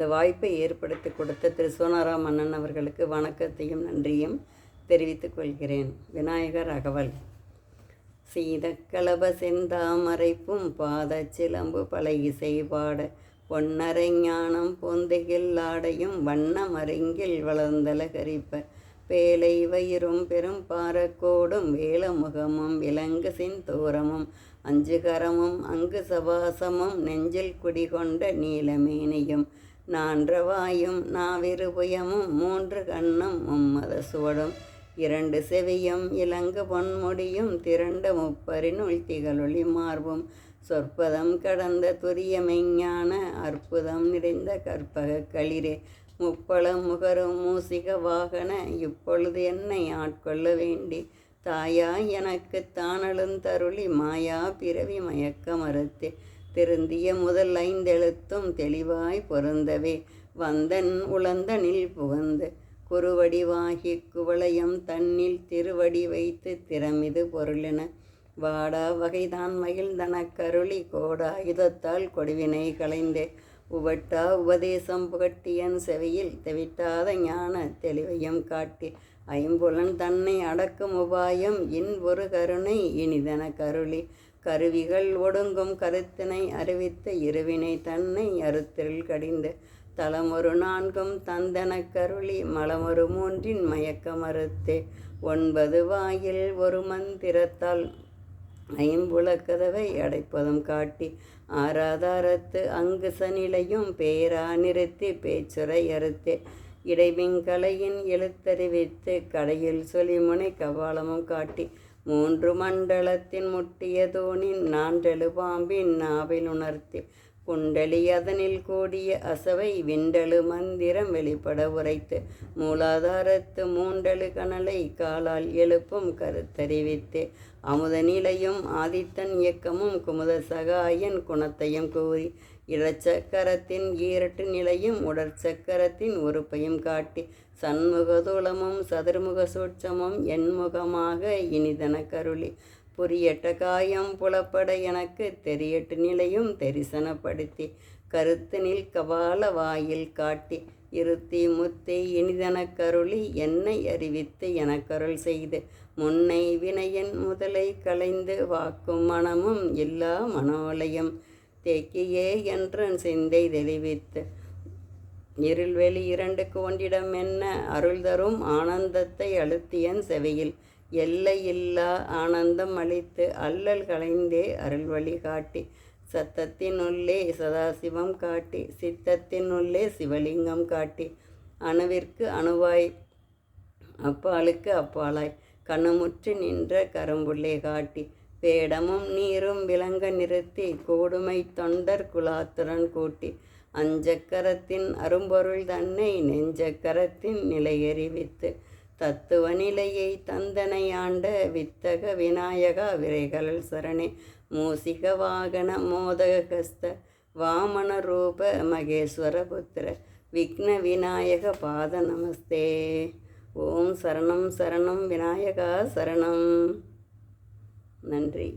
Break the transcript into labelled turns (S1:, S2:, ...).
S1: இந்த வாய்ப்பை ஏற்படுத்தி கொடுத்த திரு. சோனாராம் அண்ணன் அவர்களுக்கு வணக்கத்தையும் நன்றியும் தெரிவித்துக் கொள்கிறேன். விநாயகர் அகவல். சீதக்கலப செந்தாமரைப்பும் பாத சிலம்பு பல இசைபாட பொன்னரை ஞானம் பொந்தையில் ஆடையும் வண்ணம் அருங்கில் வளர்ந்தலகரிப்ப பேலை வயிறும் பெரும் பாரக்கோடும் வேலமுகமும் விலங்கு செந்தூரமும் அஞ்சுகரமும் அங்கு சபாசமும் நெஞ்சில் குடிகொண்ட நீலமேனியும் நான்றவாயும் நாவிருபுயமும் மூன்று கண்ணும் மும்மத சுவடும். இரண்டு செவியும் இலங்கு பொன்முடியும் திரண்ட முப்பரினுள் திகழொளி மார்பும். சொற்பதம் கடந்த துரிய மெஞ்ஞான அற்புதம் நிறைந்த கற்பக களிரே. முப்பளம் முகரும் மூசிக வாகன இப்பொழுது என்னை ஆட்கொள்ள வேண்டி. தாயா எனக்கு தானழுந்தருளி மாயா பிறவி மயக்க மறுத்தே. திருந்திய முதல் ஐந்தெழுத்தும் தெளிவாய் பொருந்தவே. வந்தன் உளந்தனில் புகந்து குறுவடிவாகி குவளையம் தன்னில் திருவடி வைத்து திறமிது பொருளென. வாடா வகைதான் மகிழ்ந்தன கருளி கோடாயுதத்தால் கொடுவினை களைந்தே. உவட்டா உபதேசம் புகட்டியன் செவியில் தெவிட்டாத ஞான தெளிவையும் காட்டி. ஐம்புலன் தன்னை அடக்கும் உபாயம் இன் ஒரு கருணை இனிதன கருளி. கருவிகள் ஒடுங்கும் கருத்தினை அறிவித்த இருவினை தன்னை அறுத்திரில் கடிந்து தலமொரு நான்கும் தந்தன கருளி மலமொரு மூன்றின் மயக்க மறுத்தே ஒன்பது வாயில் ஒரு மந்திரத்தால் ஐம்புலக்கதவை அடைப்பதும் காட்டி ஆராதாரத்து அங்கு சனிலையும் பேரா நிறுத்தி பேச்சுரை அறுத்தே. இடைவிங்கலையின் எழுத்தறிவித்து கடையில் சொலிமுனை கபாலமும் காட்டி மூன்று மண்டலத்தின் முட்டிய தோணின் நான்றெழு பாம்பின் நாவில் உணர்த்தி குண்டலி அதனில் கூடிய அசவை விண்டலு மந்திரம் வெளிப்பட உரைத்து மூலாதாரத்து மூண்டலு கனலை காலால் எழுப்பும் கருத்தறிவித்து அமுத நிலையும் ஆதித்தன் இயக்கமும் குமுத சகாயன் குணத்தையும் கூறி இடச்சக்கரத்தின் ஈரட்டு நிலையும் உடற்சக்கரத்தின் உறுப்பையும் காட்டி சண்முகதூலமும் சதுர்முக சூட்சமும் என்முகமாக இனிதன கருளி புரியட்ட காயம் புலப்பட எனக்கு தெரியட்டு நிலையும் தெரிசனப்படுத்தி கருத்தினில் கபால வாயில் காட்டி இருத்தி முத்தி இனிதன கருளி என்னை அறிவித்து எனக்கருள் செய்து முன்னை வினையன் முதலை களைந்து வாக்கும் மனமும் இல்லா மனோலயம் தேக்கியே என்றன் சிந்தை தெளிவித்து. இருள்வெளி இரண்டுக்கு ஒன்றிடம் என்ன அருள் தரும் ஆனந்தத்தை அழுத்தியன் செவியில் எல்லையில்லா ஆனந்தம் அளித்து அல்லல் களைந்தே அருள்வழி காட்டி சத்தத்தினுள்ளே சதாசிவம் காட்டி சித்தத்தினுள்ளே சிவலிங்கம் காட்டி அணுவிற்கு அணுவாய் அப்பாலுக்கு அப்பாலாய் கணமுற்று நின்ற கரும்புள்ளே காட்டி வேடமும் நீரும் விளங்க நிறுத்தி கூடுமை தொண்டர் குலாத்துடன் கூட்டி அஞ்சக்கரத்தின் அரும்பொருள் தன்னை நெஞ்சக்கரத்தின் நிலையறிவித்து தத்துவ நிலையை தந்தனை ஆண்ட வித்தக விநாயகா விரைகள் சரணே. மூசிக வாகன மோதகஸ்த வாமன ரூப மகேஸ்வர புத்திர விக்ன விநாயக பாத நமஸ்தே. ஓம் சரணம் சரணம் விநாயகா சரணம். நன்றி.